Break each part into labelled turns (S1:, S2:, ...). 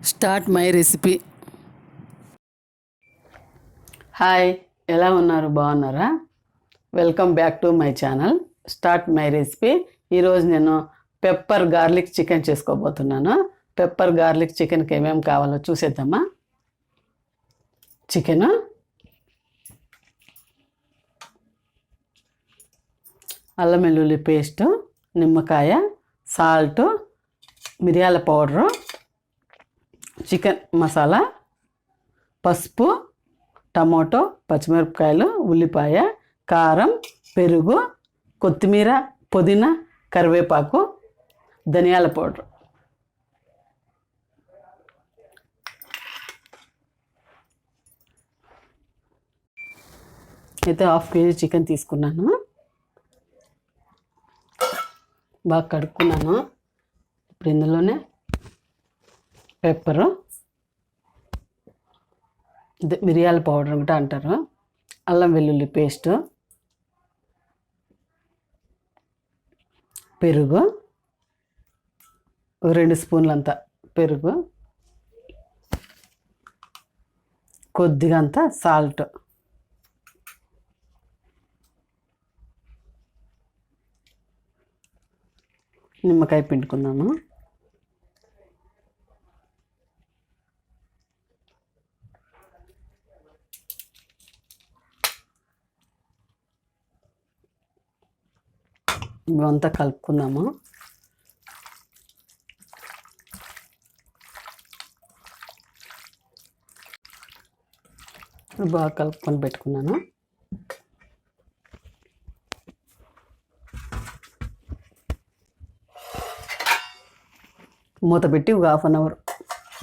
S1: Start my recipe. Hi ఎలా ఉన్నారు? బాగున్నారా? Welcome back to my channel start my recipe. ఈరోజు నేను పెప్పర్ గార్లిక్ చికెన్ చేసుకోబోతున్నాను. పెప్పర్ గార్లిక్ చికెన్కి ఏమేమి కావాలో చూసేద్దామా? చికెను. అల్లం వెల్లుల్లి పేస్టు నిమ్మకాయ సాల్ట్ మిరియాల పౌడరు చికెన్ మసాలా పసుపు టమాటో పచ్చిమిరపకాయలు ఉల్లిపాయ కారం పెరుగు కొత్తిమీర పుదీనా కరివేపాకు ధనియాల పౌడర్. అయితే హాఫ్ కేజీ చికెన్ తీసుకున్నాను. బాగా కడుక్కున్నాను. ఇప్పుడు ఇందులోనే పెప్పరు మిరియాల పౌడర్ కూడా అంటారు. అల్లం వెల్లుల్లి పేస్ట్. పెరుగు. రెండు స్పూన్లంత పెరుగు. కొద్దిగా అంత సాల్ట్. నిమ్మకాయ పిండుకుందాము. ఇవంతా కలుపుకుందాము? ఇప్పుడు బాగా కలుపుకొని పెట్టుకున్నాను? మూత పెట్టి ఒక హాఫ్ అన్ అవర్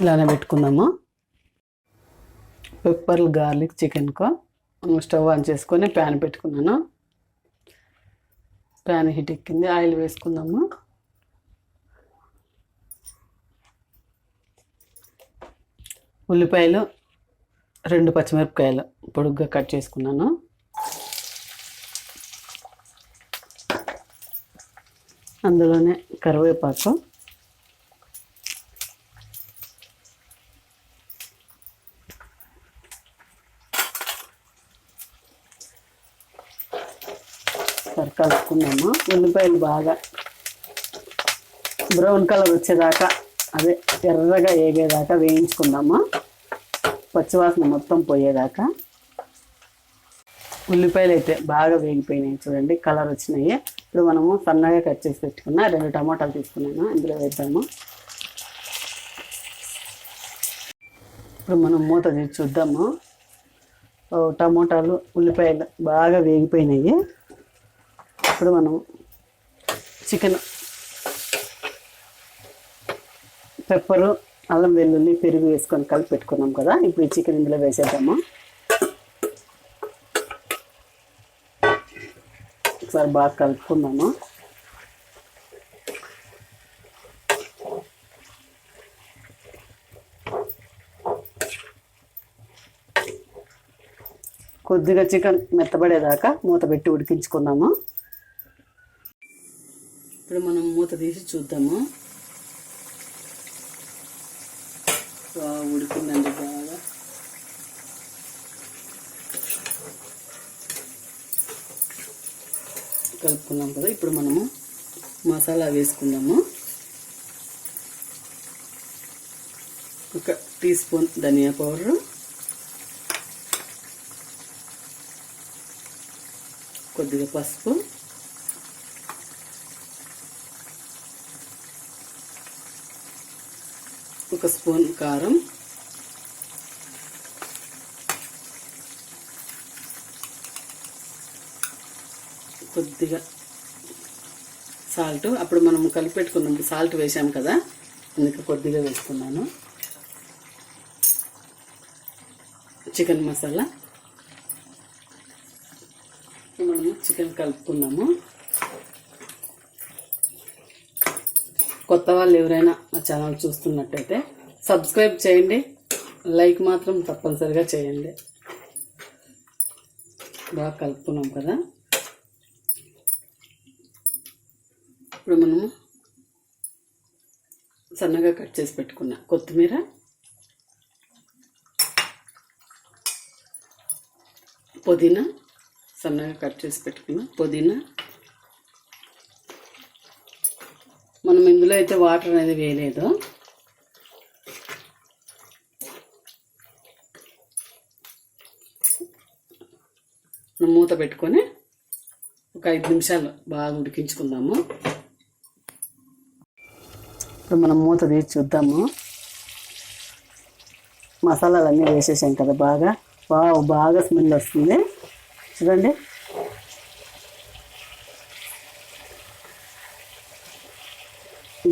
S1: ఇలానే పెట్టుకుందాము? పెప్పర్లు గార్లిక్ చికెన్కు స్టవ్ ఆన్ చేసుకొని ప్యాన్ పెట్టుకున్నాను? ప్యాన్ హీట్ ఎక్కింది ఆయిల్ వేసుకుందాము? ఉల్లిపాయలు రెండు పచ్చిమిరపకాయలు పొడుగ్గా కట్ చేసుకున్నాను. అందులోనే కరివేపాకు సరి కలుపుకున్నాము. ఉల్లిపాయలు బాగా బ్రౌన్ కలర్ వచ్చేదాకా అదే ఎర్రగా ఏగేదాకా వేయించుకుందాము. పచ్చివాసన మొత్తం పోయేదాకా. ఉల్లిపాయలు అయితే బాగా వేగిపోయినాయి చూడండి కలర్ వచ్చినాయి. ఇప్పుడు మనము సన్నగా కట్ చేసి పెట్టుకున్న రెండు టమాటాలు తీసుకున్నాను ఇందులో వేద్దాము. ఇప్పుడు మనం మూత తీసి చూద్దాము. టమోటాలు ఉల్లిపాయలు బాగా వేగిపోయినాయి. ఇప్పుడు మనం చికెన్ పెప్పరు అల్లం వెల్లుల్లి పెరుగు వేసుకొని కలిపి పెట్టుకున్నాం కదా. ఇప్పుడు ఈ చికెన్ ఇందులో వేసేద్దాము. ఒకసారి బాగా కలుపుకుందాము. కొద్దిగా చికెన్ మెత్తబడేదాకా మూత పెట్టి ఉడికించుకుందాము. ఇప్పుడు మనం మూత తీసి చూద్దాము. బాగా ఉడికిందండి బాగా. కలుపుకున్నాం కదా ఇప్పుడు మనము మసాలా వేసుకుందాము. ఒక టీ స్పూన్ ధనియా పౌడరు. కొద్దిగా పసుపు. ఒక స్పూన్ కారం. కొద్దిగా సాల్ట్. అప్పుడు మనం కలిపెట్టుకున్నాం సాల్ట్ వేసాం కదా అందుకే కొద్దిగా వేసుకున్నాను చికెన్ మసాలా. మనము చికెన్ కలుపుకున్నాము. కొత్త వాళ్ళు ఎవరైనా నా ఛానల్ చూస్తున్నట్టయితే సబ్స్క్రైబ్ చేయండి. లైక్ మాత్రం తప్పనిసరిగా చేయండి. బాగా కలుపుకున్నాం కదా? ఇప్పుడు మనము సన్నగా కట్ చేసి పెట్టుకున్న. కొత్తిమీర. పుదీనా. సన్నగా కట్ చేసి పెట్టుకున్న. పుదీనా. మనం ఇందులో అయితే వాటర్ అనేది వేయలేదు. మూత పెట్టుకొని ఒక ఐదు నిమిషాలు బాగా ఉడికించుకుందాము. ఇప్పుడు మనం మూత తీసి చూద్దాము. మసాలాలన్నీ వేసేసాం కదా బాగా. వావ్ బాగా స్మెల్ వస్తుంది. చూడండి.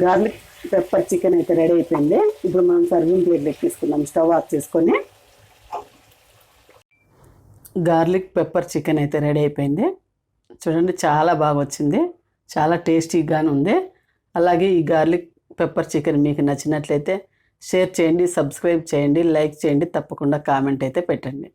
S1: గార్లిక్ పెప్పర్ చికెన్ అయితే రెడీ అయిపోయింది. ఇప్పుడు మనం సర్వింగ్ ప్లేట్ ఎక్కిసుకుందాం స్టవ్ ఆఫ్ చేసుకొని. గార్లిక్ పెప్పర్ చికెన్ అయితే రెడీ అయిపోయింది. చూడండి చాలా బాగా వచ్చింది. చాలా టేస్టీగాను ఉంది. అలాగే ఈ గార్లిక్ పెప్పర్ చికెన్ మీకు నచ్చినట్లయితే షేర్ చేయండి సబ్స్క్రైబ్ చేయండి లైక్ చేయండి తప్పకుండా కామెంట్ అయితే పెట్టండి.